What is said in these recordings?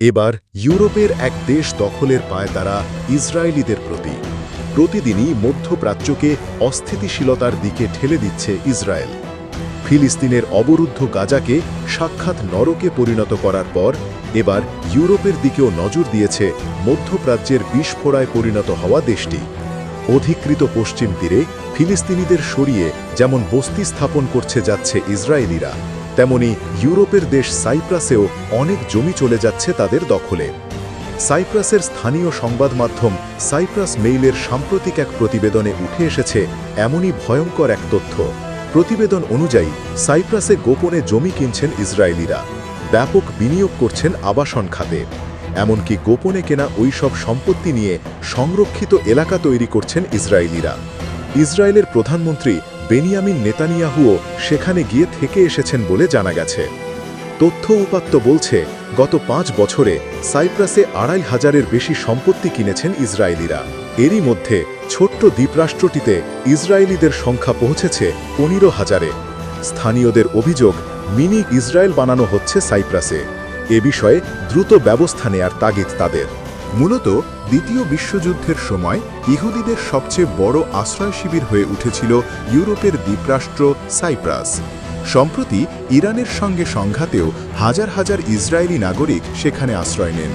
এবার ইউরোপের এক দেশ দখলের পায় তারা ইসরায়েলিদের প্রতি। প্রতিদিনই মধ্যপ্রাচ্যকে অস্থিতিশীলতার দিকে ঠেলে দিচ্ছে ইসরায়েল। ফিলিস্তিনের অবরুদ্ধ গাজাকে সাক্ষাৎ নরকে পরিণত করার পর এবার ইউরোপের দিকেও নজর দিয়েছে মধ্যপ্রাচ্যের বিস্ফোরায় পরিণত হওয়া দেশটি। অধিকৃত পশ্চিম তীরে ফিলিস্তিনিদের সরিয়ে যেমন বস্তি স্থাপন করছে যাচ্ছে ইসরায়েলিরা। তেমনি ইউরোপের দেশ সাইপ্রাসেও অনেক জমি চলে যাচ্ছে তাদের দখলে। সাইপ্রাসের স্থানীয় সংবাদ মাধ্যম সাইপ্রাস মেইলের সাম্প্রতিক এক প্রতিবেদনে উঠে এসেছে এমনই ভয়ঙ্কর এক তথ্য। প্রতিবেদন অনুযায়ী, সাইপ্রাসে গোপনে জমি কিনছেন ইসরায়েলিরা। ব্যাপক বিনিয়োগ করছেন আবাসন খাতে। এমনকি গোপনে কেনা ওইসব সম্পত্তি নিয়ে সংরক্ষিত এলাকা তৈরি করছেন ইসরায়েলিরা। ইসরায়েলের প্রধানমন্ত্রী বেনিয়ামিন নেতানিয়াহুও সেখানে গিয়ে থেকে এসেছেন বলে জানা গেছে। তথ্য উপাত্ত বলছে, গত পাঁচ বছরে সাইপ্রাসে আড়াই হাজারের বেশি সম্পত্তি কিনেছেন ইসরায়েলিরা। এরই মধ্যে ছোট্ট দ্বীপরাষ্ট্রটিতে ইসরায়েলিদের সংখ্যা পৌঁছেছে পনেরো হাজারে। স্থানীয়দের অভিযোগ, মিনি ইসরায়েল বানানো হচ্ছে সাইপ্রাসে। এ বিষয়ে দ্রুত ব্যবস্থা নেয়ার তাগিদ তাদের। মূলত দ্বিতীয় বিশ্বযুদ্ধের সময় ইহুদিদের সবচেয়ে বড় আশ্রয় শিবির হয়ে উঠেছিল ইউরোপের দ্বীপরাষ্ট্র সাইপ্রাস। সম্প্রতি ইরানের সঙ্গে সংঘাতেও হাজার হাজার ইসরায়েলি নাগরিক সেখানে আশ্রয় নেন।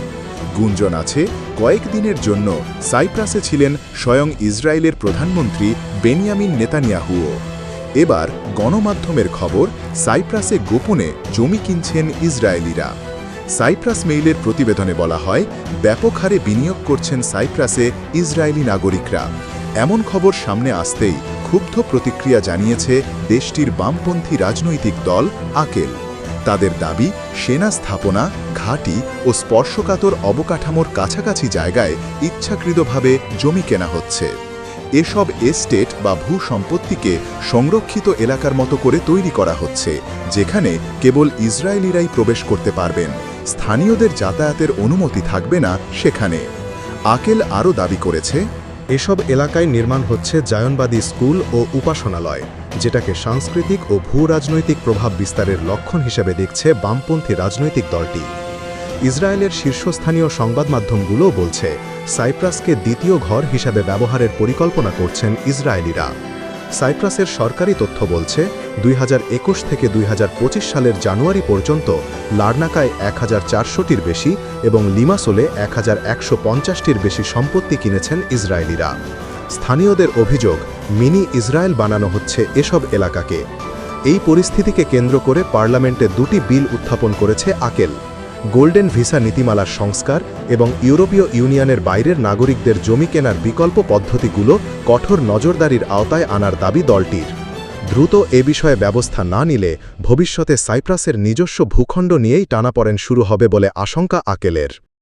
গুঞ্জন আছে, কয়েক দিনের জন্য সাইপ্রাসে ছিলেন স্বয়ং ইসরায়েলের প্রধানমন্ত্রী বেনিয়ামিন নেতানিয়াহুও। এবার গণমাধ্যমের খবর, সাইপ্রাসে গোপনে জমি কিনছেন ইসরায়েলিরা। সাইপ্রাস মেইলের প্রতিবেদনে বলা হয়, ব্যাপক হারে বিনিয়োগ করছেন সাইপ্রাসে ইসরায়েলি নাগরিকরা। এমন খবর সামনে আসতেই ক্ষুব্ধ প্রতিক্রিয়া জানিয়েছে দেশটির বামপন্থী রাজনৈতিক দল আকেল। তাদের দাবি, সেনা স্থাপনা, ঘাঁটি ও স্পর্শকাতর অবকাঠামোর কাছাকাছি জায়গায় ইচ্ছাকৃতভাবে জমি কেনা হচ্ছে। এসব এস্টেট বা ভূ সম্পত্তিকে সংরক্ষিত এলাকার মতো করে তৈরি করা হচ্ছে, যেখানে কেবল ইসরায়েলিরাই প্রবেশ করতে পারবেন। স্থানীয়দের যাতায়াতের অনুমতি থাকবে না সেখানে। আকেল আরও দাবি করেছে, এসব এলাকায় নির্মাণ হচ্ছে জায়নবাদী স্কুল ও উপাসনালয়, যেটাকে সাংস্কৃতিক ও ভূ রাজনৈতিক প্রভাব বিস্তারের লক্ষণ হিসেবে দেখছে বামপন্থী রাজনৈতিক দলটি। ইসরায়েলের শীর্ষস্থানীয় সংবাদ মাধ্যমগুলোও বলছে, সাইপ্রাসকে দ্বিতীয় ঘর হিসাবে ব্যবহারের পরিকল্পনা করছেন ইসরায়েলিরা। সাইপ্রাসের সরকারি তথ্য বলছে, দুই হাজার একুশ থেকে দুই হাজার পঁচিশ সালের জানুয়ারি পর্যন্ত লার্নাকায় এক হাজার বেশি এবং লিমাসোলে এক হাজার পঞ্চাশটির বেশি সম্পত্তি কিনেছেন ইসরায়েলিরা। স্থানীয়দের অভিযোগ, মিনি ইসরায়েল বানানো হচ্ছে এসব এলাকাকে। এই পরিস্থিতিকে কেন্দ্র করে পার্লামেন্টে দুটি বিল উত্থাপন করেছে আকেল। গোল্ডেন ভিসা নীতিমালার সংস্কার এবং ইউরোপীয় ইউনিয়নের বাইরের নাগরিকদের জমি কেনার বিকল্প পদ্ধতিগুলো কঠোর নজরদারির আওতায় আনার দাবি দলটির। দ্রুত এ বিষয়ে ব্যবস্থা না নিলে ভবিষ্যতে সাইপ্রাসের নিজস্ব ভূখণ্ড নিয়েই টানাপড়েন শুরু হবে বলে আশঙ্কা আকেলের।